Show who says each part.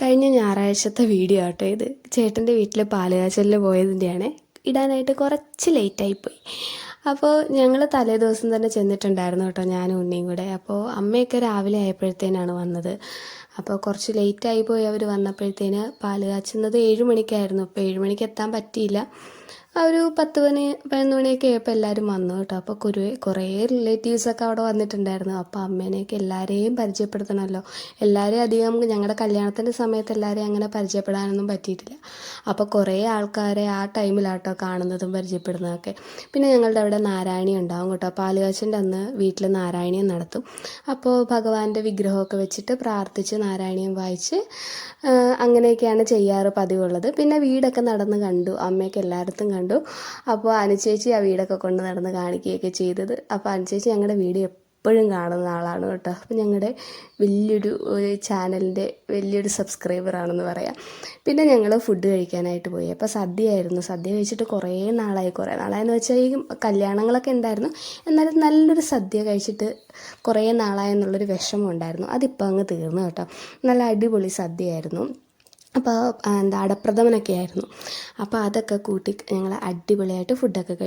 Speaker 1: കഴിഞ്ഞ ഞായറാഴ്ചത്തെ വീഡിയോ ആട്ടോ ഇത്. ചേട്ടന്റെ വീട്ടിൽ പാലുകാച്ചലിൽ പോയതിന്റെയാണ് ഇടാനായിട്ട് കുറച്ച് ലേറ്റായിപ്പോയി അപ്പോൾ ഞങ്ങൾ തലേ ദിവസം തന്നെ ചെന്നിട്ടുണ്ടായിരുന്നു കേട്ടോ ഞാനും ഉണ്ണിയും കൂടെ. അപ്പോൾ അമ്മയൊക്കെ രാവിലെ ആയപ്പോഴത്തേനാണ് വന്നത്. അപ്പോൾ കുറച്ച് ലേറ്റായി പോയി അവർ വന്നപ്പോഴത്തേന് പാൽ കാച്ചുന്നത് ഏഴ് മണിക്കായിരുന്നു. അപ്പോൾ ഏഴ് മണിക്ക് എത്താൻ പറ്റിയില്ല. ഒരു പത്ത് മണി പതിനൊന്ന് മണിയൊക്കെ ആയപ്പോൾ എല്ലാവരും വന്നു കേട്ടോ. അപ്പോൾ കുറേ കുറേ റിലേറ്റീവ്സൊക്കെ അവിടെ വന്നിട്ടുണ്ടായിരുന്നു. അപ്പോൾ അമ്മേനെയൊക്കെ എല്ലാവരെയും പരിചയപ്പെടുത്തണമല്ലോ. എല്ലാവരെയും അധികം ഞങ്ങളുടെ കല്യാണത്തിന്റെ സമയത്ത് എല്ലാവരെയും അങ്ങനെ പരിചയപ്പെടാനൊന്നും പറ്റിയിട്ടില്ല. അപ്പോൾ കുറേ ആൾക്കാരെ ആ ടൈമിലാട്ടോ കാണുന്നതും പരിചയപ്പെടുന്നതൊക്കെ. പിന്നെ ഞങ്ങളുടെ അവിടെ നാരായണി ഉണ്ടാവും കേട്ടോ. പാലുകാശന്റെ അന്ന് വീട്ടിൽ നാരായണീയം നടത്തും. അപ്പോൾ ഭഗവാന്റെ വിഗ്രഹമൊക്കെ വെച്ചിട്ട് പ്രാർത്ഥിച്ച് നാരായണീയം വായിച്ച് അങ്ങനെയൊക്കെയാണ് ചെയ്യാറ് പതിവുള്ളത്. പിന്നെ വീടൊക്കെ നടന്ന് കണ്ടു. അമ്മയൊക്കെ എല്ലായിടത്തും കണ്ടു. അപ്പോൾ അനുചേച്ചി ആ വീടൊക്കെ കൊണ്ട് നടന്ന് കാണിക്കുകയൊക്കെ ചെയ്തത്. അപ്പോൾ അനുചേച്ചി ഞങ്ങളുടെ വീട് എപ്പോഴും കാണുന്ന ആളാണ് കേട്ടോ. അപ്പോൾ ഞങ്ങളുടെ വലിയൊരു ചാനലിന്റെ വലിയൊരു സബ്സ്ക്രൈബറാണെന്ന് പറയാം. പിന്നെ ഞങ്ങൾ ഫുഡ് കഴിക്കാനായിട്ട് പോയി. അപ്പോൾ സദ്യയായിരുന്നു. സദ്യ കഴിച്ചിട്ട് കുറേ നാളായി. കുറേ നാളായെന്ന് വെച്ചാൽ ഈ കല്യാണങ്ങളൊക്കെ ഉണ്ടായിരുന്നു. എന്നാലും നല്ലൊരു സദ്യ കഴിച്ചിട്ട് കുറേ നാളായെന്നുള്ളൊരു വിഷമം ഉണ്ടായിരുന്നു. അതിപ്പോൾ അങ്ങ് തീർന്നു കേട്ടോ. നല്ല അടിപൊളി സദ്യയായിരുന്നു. അപ്പോൾ എന്താ അടപ്രഥമനൊക്കെ ആയിരുന്നു. അപ്പോൾ അതൊക്കെ കൂട്ടി ഞങ്ങൾ അടിപൊളിയായിട്ട് ഫുഡൊക്കെ കഴിച്ചു.